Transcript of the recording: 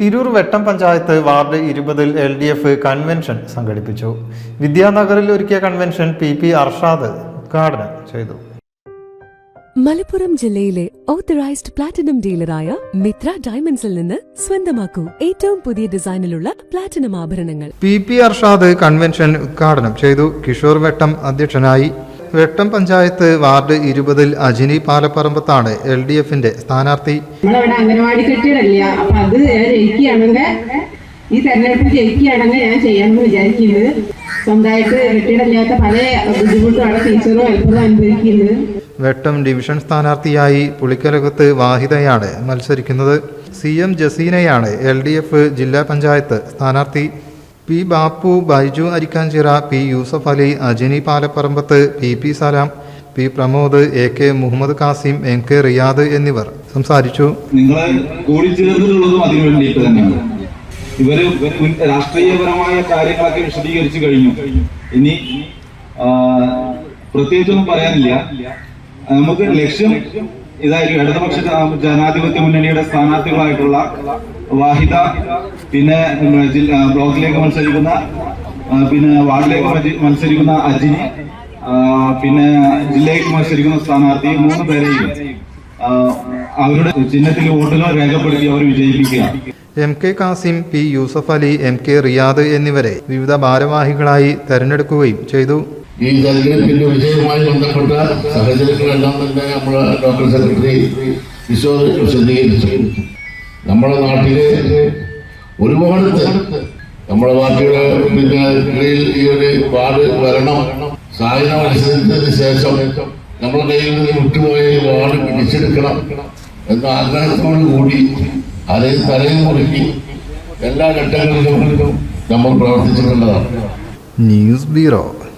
Tirur Vettom panchayat ward ഇരുപതിൽ L D F convention സംഘടിപ്പിച്ചു. വിദ്യാനഗറിൽ ഒരുക്കിയ കൺവെൻഷൻ പി പി അർഷാദ് ഉദ്ഘാടനം ചെയ്തു. മലപ്പുറം ജില്ലയിലെ ഓത്തറൈസ്ഡ് പ്ലാറ്റിനം ഡീലറായ മിത്ര ഡയമണ്ട്സിൽ നിന്ന് സ്വന്തമാക്കൂ ഏറ്റവും പുതിയ ഡിസൈനിലുള്ള പ്ലാറ്റിനം ആഭരണങ്ങൾ. പി പി അർഷാദ് കൺവെൻഷൻ ഉദ്ഘാടനം ചെയ്തു. കിഷോർ വെട്ടം അധ്യക്ഷനായി വെട്ടം പഞ്ചായത്ത് വാർഡ് ഇരുപതിൽ അജിനി പാലപ്പറമ്പത്താണ് എൽ ഡി എഫിന്റെ സ്ഥാനാർത്ഥി. അംഗനവാടി കെട്ടിടമില്ല അപ്പൊ അത് ജയിക്കുകയാണെങ്കിൽ ഈ തെരഞ്ഞെടുപ്പിൽ ജയിക്കുകയാണെങ്കിൽ ഞാൻ ചെയ്യാമെന്ന് വിചാരിക്കുന്നത് സ്വന്തമായിട്ട് കെട്ടിടമില്ലാത്ത പല ബുദ്ധിമുട്ടുമാണ് ടീച്ചറും ഹെൽപ്പറും അനുഭവിക്കുന്നത് വെട്ടം ഡിവിഷൻ സ്ഥാനാർത്ഥിയായി പുളിക്കലകത്ത് വാഹിതയാണ് മത്സരിക്കുന്നത്. സി എം ജസീനയാണ് എൽ ഡി എഫ് ജില്ലാ പഞ്ചായത്ത് സ്ഥാനാർത്ഥി. P Bappu Baiju Arikkanchira P Yusuf Ali Ajini Palapparambath P P Salam P Pramod A K Muhammad Kasim M K Riyad എന്നിവർ സംസാരിച്ചു. നിങ്ങളെ കൂടിച്ചേർന്നിട്ടുള്ളതും അതിനു വേണ്ടിയിട്ട് തന്നെയാണ്. ഇവർ രാഷ്ട്രീയപരമായ കാര്യങ്ങളൊക്കെ വിശദീകരിച്ചു കഴിഞ്ഞു. ഇനി പ്രത്യേകിച്ചൊന്നും പറയാനില്ല. നമുക്ക് ലക്ഷ്യം ഇതായിരിക്കും ഇടതുപക്ഷ ജനാധിപത്യ മുന്നണിയുടെ സ്ഥാനാർത്ഥികളായിട്ടുള്ള വാഹിദ പിന്നെ ബ്ലോക്കിലേക്ക് മത്സരിക്കുന്ന പിന്നെ വാർഡിലേക്ക് മത്സരിക്കുന്ന അജിനി പിന്നെ ജില്ലയിലേക്ക് മത്സരിക്കുന്ന സ്ഥാനാർത്ഥി മൂന്ന് പേരെയും അവരുടെ ചിഹ്നത്തിൽ വോട്ടുകൾ രേഖപ്പെടുത്തി അവർ വിജയിപ്പിക്കുക. M K Kasim P Yusuf Ali M K Riyad എന്നിവരെ വിവിധ ഭാരവാഹികളായി തെരഞ്ഞെടുക്കുകയും ചെയ്തു. ഈ തെരഞ്ഞെടുപ്പിന്റെ വിജയവുമായി ബന്ധപ്പെട്ട സാഹചര്യങ്ങളെല്ലാം തന്നെ നമ്മളെ ലോക്കൽ സെക്രട്ടറി വിശ്വ വിശദീകരിച്ചു. നമ്മുടെ നാട്ടിലെ ഒരുപാട് നമ്മുടെ പാർട്ടിയുടെ പിന്നെ ഈ ഒരു വാർഡ് വരണം സായുധ മത്സരത്തിന് ശേഷം നമ്മുടെ കയ്യിൽ നിന്ന് വിട്ടുപോയ വാർഡ് പിടിച്ചെടുക്കണം എന്ന ആഗ്രഹത്തോടു കൂടി അതേ തലയും മുറുക്കി എല്ലാ ഘട്ടങ്ങളിലും നമ്മൾ പ്രവർത്തിച്ചിട്ടുള്ളതാണ്. News bureau.